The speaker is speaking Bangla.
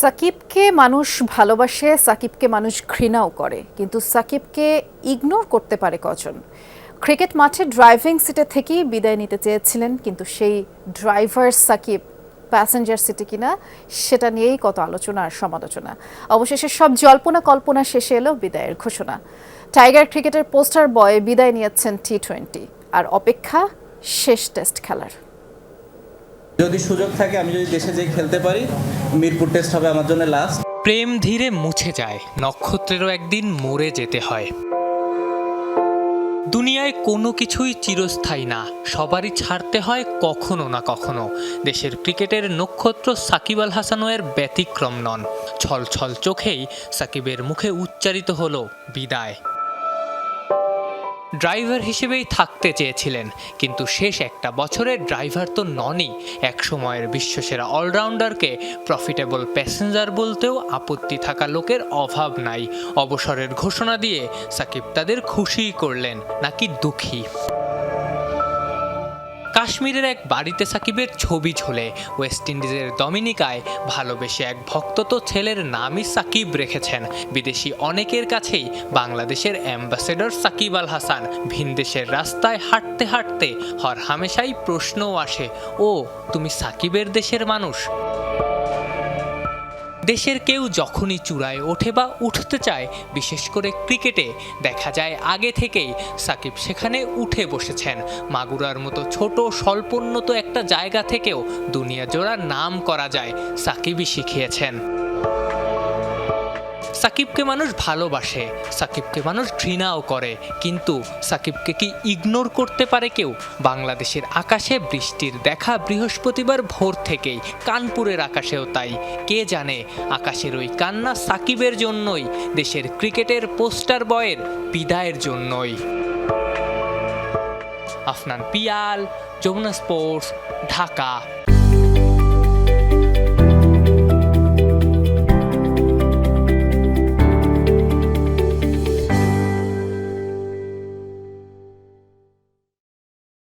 সাকিবকে মানুষ ভালোবাসে, সাকিবকে মানুষ ঘৃণাও করে, কিন্তু সাকিবকে ইগনোর করতে পারে কজন? ক্রিকেট মাঠে ড্রাইভিং সিটে থেকেই বিদায় নিতে চেয়েছিলেন, কিন্তু সেই ড্রাইভার সাকিব প্যাসেঞ্জার সিটে কিনা, সেটা নিয়েই কত আলোচনা আর সমালোচনা। অবশেষে সব জল্পনা কল্পনা শেষে এলো বিদায়ের ঘোষণা। টাইগার ক্রিকেটের পোস্টার বয় বিদায় নিয়েছেন টি টোয়েন্টি আর অপেক্ষা শেষ টেস্ট খেলার। যদি সুযোগ থাকে, আমি যদি দেশে যেয়ে খেলতে পারি মিরপুর টেস্ট হবে আমার জন্য লাস্ট প্রেম ধীরে মুছে যায়, নক্ষত্রেরও একদিন মরে যেতে হয়। দুনিয়ায় কোনো কিছুই চিরস্থায়ী না, সবারই ছাড়তে হয় কখনো না কখনো। দেশের ক্রিকেটের নক্ষত্র সাকিব আল হাসানও এর ব্যতিক্রম নন। ছল ছল চোখেই সাকিবের মুখে উচ্চারিত হলো, বিদায়। ড্রাইভার হিসেবেই থাকতে চেয়েছিলেন, কিন্তু শেষ একটা বছরের ড্রাইভার তো ননই। এক সময়ের বিশ্বসেরা অলরাউন্ডারকে প্রফিটেবল প্যাসেঞ্জার বলতেও আপত্তি থাকা লোকের অভাব নাই। অবসরের ঘোষণা দিয়ে সাকিব তাদের খুশিই করলেন, নাকি দুঃখী? কাশ্মীরের এক বাড়িতে সাকিবের ছবি ঝোলে। ওয়েস্ট ইন্ডিজের দমিনিকায় ভালোবেসে এক ভক্ত তো ছেলের নামই সাকিব রেখেছেন। বিদেশি অনেকের কাছেই বাংলাদেশের অ্যাম্বাসেডর সাকিব আল হাসান ভিনদেশের রাস্তায় হাঁটতে হাঁটতে হর হামেশাই প্রশ্নও আসে, ও, তুমি সাকিবের দেশের মানুষ? দেশের কেউ যখনই চূড়ায় ওঠে বা উঠতে চায়, বিশেষ করে ক্রিকেটে, দেখা যায় আগে থেকেই সাকিব সেখানে উঠে বসেছেন। মাগুরার মতো ছোট স্বল্পোন্নত একটা জায়গা থেকেও দুনিয়া জোড়া নাম করা যায়, সাকিবই শিখিয়েছেন। সাকিবকে মানুষ ভালোবাসে, সাকিবকে মানুষ ঘৃণাও করে, কিন্তু সাকিবকে কি ইগনোর করতে পারে কেউ? বাংলাদেশের আকাশে বৃষ্টির দেখা বৃহস্পতিবার ভোর থেকেই, কানপুরের আকাশেও তাই। কে জানে, আকাশের ওই কান্না সাকিবের জন্যই, দেশের ক্রিকেটের পোস্টার বয়ের বিদায়ের জন্যই। আফনান পিয়াল, যমুনা স্পোর্টস, ঢাকা।